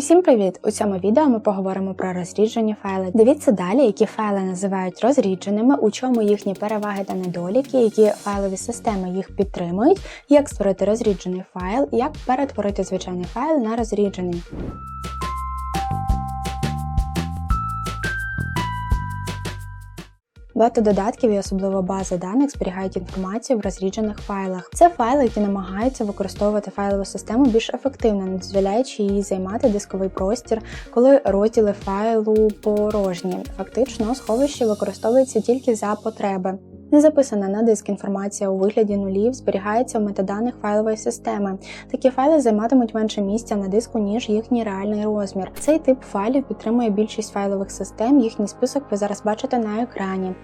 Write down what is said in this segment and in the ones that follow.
Усім привіт! У цьому відео ми поговоримо про розріджені файли. Дивіться далі, які файли називають розрідженими, у чому їхні переваги та недоліки, які файлові системи їх підтримують, як створити розріджений файл, як перетворити звичайний файл на розріджений. Багато додатків і особливо бази даних зберігають інформацію в розріджених файлах. Це файли, які намагаються використовувати файлову систему більш ефективно, не дозволяючи їй займати дисковий простір, коли розділи файлу порожні. Фактично, сховище використовується тільки за потреби. Не записана на диск інформація у вигляді нулів зберігається в метаданих файлової системи. Такі файли займатимуть менше місця на диску, ніж їхній реальний розмір. Цей тип файлів підтримує більшість файлових систем. Їхній список ви зараз бачите на екрані.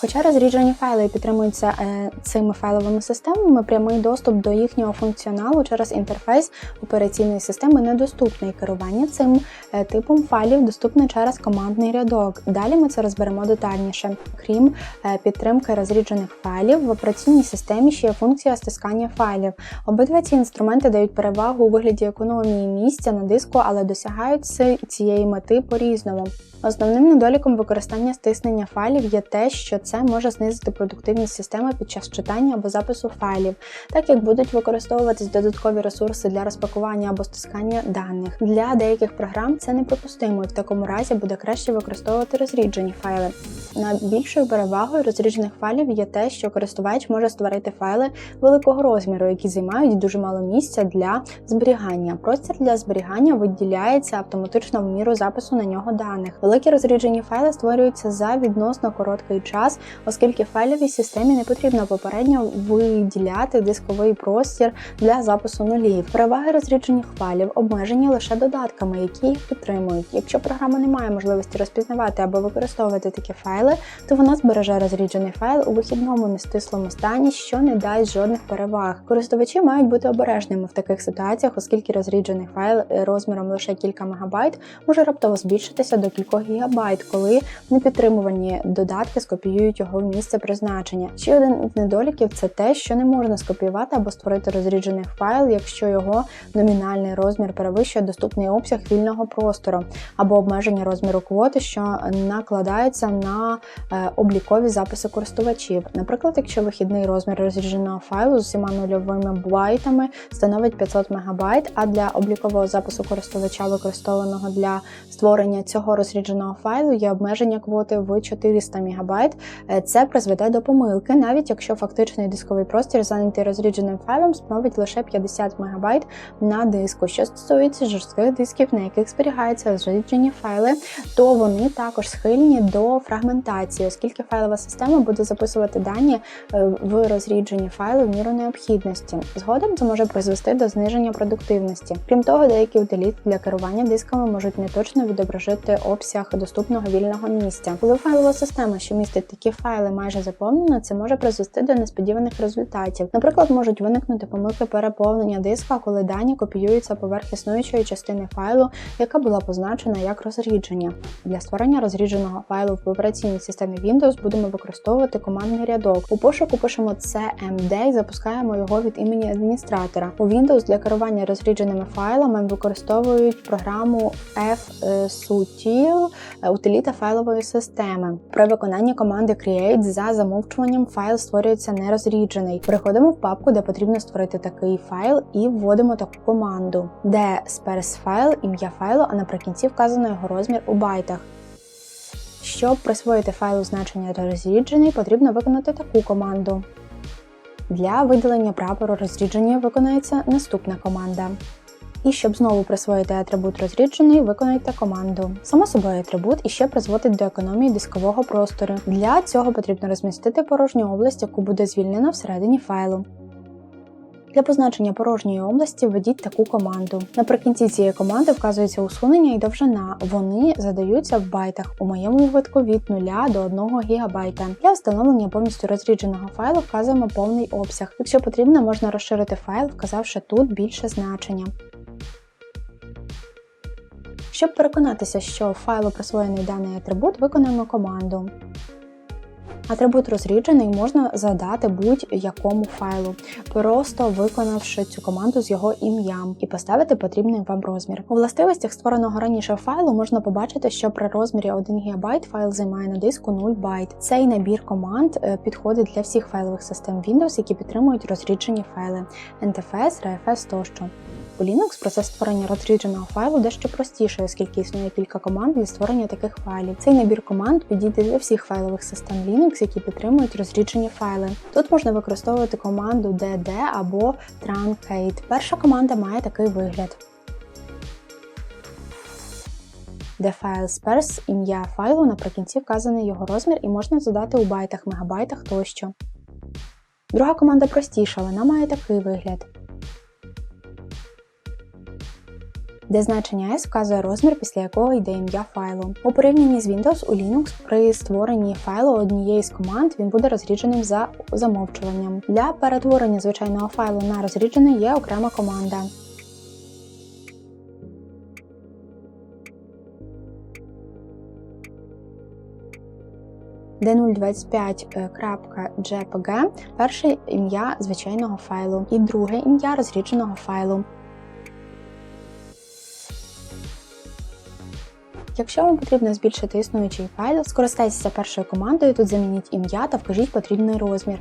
Хоча розріджені файли підтримуються е, цими файловими системами, прямий доступ до їхнього функціоналу через інтерфейс операційної системи недоступний. Керування цим е, типом файлів доступне через командний рядок. Далі ми це розберемо детальніше. Крім е, підтримки розріджених файлів, в операційній системі ще є функція стискання файлів. Обидва ці інструменти дають перевагу у вигляді економії місця на диску, але досягають цієї мети по-різному. Основним недоліком використання стиснення файлів є те, що це може знизити продуктивність системи під час читання або запису файлів, так як будуть використовуватись додаткові ресурси для розпакування або стискання даних. Для деяких програм це неприпустимо, і в такому разі буде краще використовувати розріджені файли. Найбільшою перевагою розріджених файлів є те, що користувач може створити файли великого розміру, які займають дуже мало місця для зберігання. Простір для зберігання виділяється автоматично в міру запису на нього даних. Великі розріджені файли створюються за відносно короткий час, оскільки файловій системі не потрібно попередньо виділяти дисковий простір для запису нулів. Переваги розріджених файлів обмежені лише додатками, які їх підтримують. Якщо програма не має можливості розпізнавати або використовувати такі файли, то вона збереже розріджений файл у вихідному нестислому стані, що не дасть жодних переваг. Користувачі мають бути обережними в таких ситуаціях, оскільки розріджений файл розміром лише кілька мегабайт може раптово збільшитися до кількох гігабайт, коли непідтримувані додатки скопіюють його в місце призначення. Ще один з недоліків це те, що не можна скопіювати або створити розріджений файл, якщо його номінальний розмір перевищує доступний обсяг вільного простору, або обмеження розміру квоти, що накладаються на е, облікові записи користувачів. Наприклад, якщо вихідний розмір розрідженого файлу з усіма нульовими байтами становить 500 МБ, а для облікового запису користувача, використованого для створення цього розрідженого файлу є обмеження квоти в 400 МБ. Е, це призведе до помилки, навіть якщо фактичний дисковий простір, зайнятий розрідженим файлом, становить лише 50 МБ на диску. Що стосується жорстких дисків, на яких зберігаються розріджені файли, то вони також схильні до фрагментації, оскільки файлова система буде записувати дані е, в розріджені файли в міру необхідності. Згодом це може призвести до зниження продуктивності. Крім того, деякі утиліти для керування дисками можуть неточно відображити обсяг доступного вільного місця. Коли файлова система, що містить такі файли, майже заповнена, це може призвести до несподіваних результатів. Наприклад, можуть виникнути помилки переповнення диска, коли дані копіюються поверх існуючої частини файлу, яка була позначена як розрідження. Для створення розрідженого файлу в операційній системі Windows будемо використовувати командний рядок. У пошуку пишемо CMD і запускаємо його від імені адміністратора. У Windows для керування розрідженими файлами використовують програму FSUTIL утиліта файлової системи. При виконанні команди Create за замовчуванням файл створюється нерозріджений. Переходимо в папку, де потрібно створити такий файл, і вводимо таку команду, де сперс файл, ім'я файлу, а наприкінці вказано його розмір у байтах. Щоб присвоїти файлу значення розріджений, потрібно виконати таку команду. Для видалення прапору розрідження виконується наступна команда. І щоб знову присвоїти атрибут розріджений, виконайте команду. Само собою атрибут іще призводить до економії дискового простору. Для цього потрібно розмістити порожню область, яку буде звільнена всередині файлу. Для позначення порожньої області введіть таку команду. Наприкінці цієї команди вказується усунення і довжина. Вони задаються в байтах, у моєму випадку від 0 до 1 ГБ. Для встановлення повністю розрідженого файлу вказуємо повний обсяг. Якщо потрібно, можна розширити файл, вказавши тут більше значення. Щоб переконатися, що файлу присвоєний даний атрибут, виконуємо команду Атрибут розріджений можна задати будь-якому файлу, просто виконавши цю команду з його ім'ям і поставити потрібний вам розмір. У властивостях створеного раніше файлу можна побачити, що при розмірі 1 ГБ файл займає на диску 0 байт. Цей набір команд е, підходить для всіх файлових систем Windows, які підтримують розріджені файли NTFS, RFS тощо. У Linux процес створення розрідженого файлу дещо простіший, оскільки існує кілька команд для створення таких файлів. Цей набір команд підійде для всіх файлових систем Linux, які підтримують розріджені файли. Тут можна використовувати команду dd або truncate. Перша команда має такий вигляд. де файл сперс, ім'я файлу наприкінці вказаний його розмір і можна задати у байтах, мегабайтах тощо. Друга команда простіша, вона має такий вигляд. Де значення S вказує розмір, після якого йде ім'я файлу. У порівнянні з Windows у Linux при створенні файлу однієї з команд він буде розрідженим за замовчуванням. Для перетворення звичайного файлу на розріджений є окрема команда. d025.jpg перше ім'я звичайного файлу і друге ім'я розрідженого файлу. Якщо вам потрібно збільшити існуючий файл, скористайтеся першою командою, тут замініть ім'я та вкажіть потрібний розмір.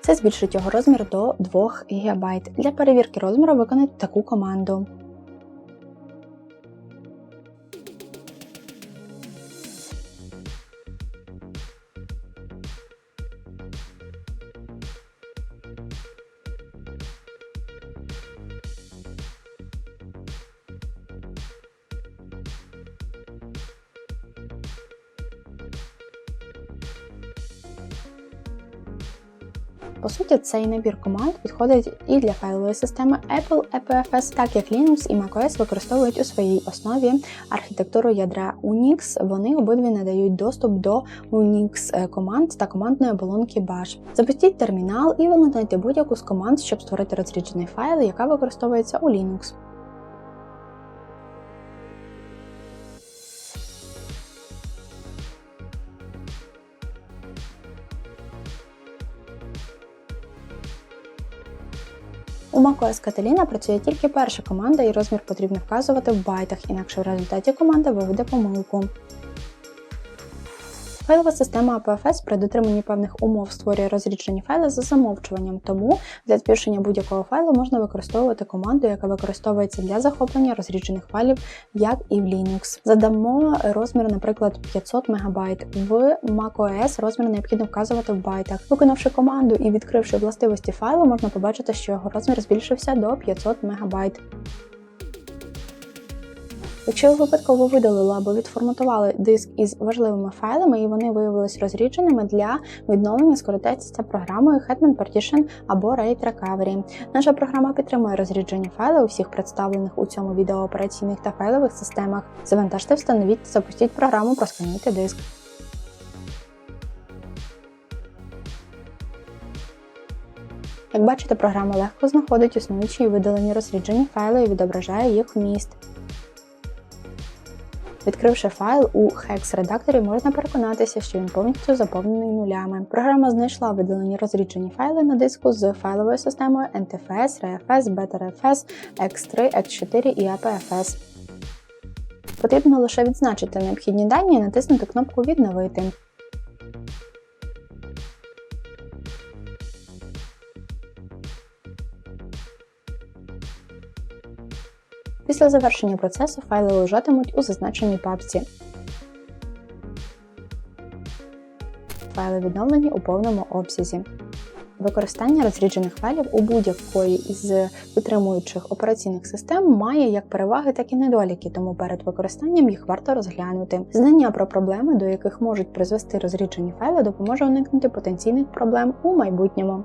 Це збільшить його розмір до 2 ГБ. Для перевірки розміру виконайте таку команду. По суті, цей набір команд підходить і для файлової системи Apple EPFS, так як Linux і macOS використовують у своїй основі архітектуру ядра Unix. Вони обидві надають доступ до Unix е, команд та командної оболонки Bash. Запустіть термінал і вилонайте будь-яку з команд, щоб створити розріджений файл, яка використовується у Linux. У macOS Catalina працює тільки перша команда і розмір потрібно вказувати в байтах, інакше в результаті команда виведе помилку. Файлова система APFS при дотриманні певних умов створює розріджені файли за замовчуванням, тому для збільшення будь-якого файлу можна використовувати команду, яка використовується для захоплення розріджених файлів, як і в Linux. Задамо розмір, наприклад, 500 МБ. В macOS розмір необхідно вказувати в байтах. Виконавши команду і відкривши властивості файлу, можна побачити, що його розмір збільшився до 500 МБ. Якщо ви випадково видалили або відформатували диск із важливими файлами і вони виявилися розрідженими для відновлення, скористайтеся програмою Hetman Partition або RAID Recovery. Наша програма підтримує розріджені файли у всіх представлених у цьому відео операційних та файлових системах. Завантажте, встановіть та запустіть програму, проскануйте диск. Як бачите, програма легко знаходить існуючі видалені розріджені файли і відображає їх вміст. Відкривши файл у Hex-редакторі, можна переконатися, що він повністю заповнений нулями. Програма знайшла видалені розріджені файли на диску з файловою системою NTFS, RFS, BetaRFS, X3, X4 і APFS. Потрібно лише відзначити необхідні дані і натиснути кнопку Відновити. Після завершення процесу файли лежатимуть у зазначеній папці. Файли відновлені у повному обсязі. Використання розріджених файлів у будь-якої із підтримуючих операційних систем має як переваги, так і недоліки, тому перед використанням їх варто розглянути. Знання про проблеми, до яких можуть призвести розріджені файли, допоможе уникнути потенційних проблем у майбутньому.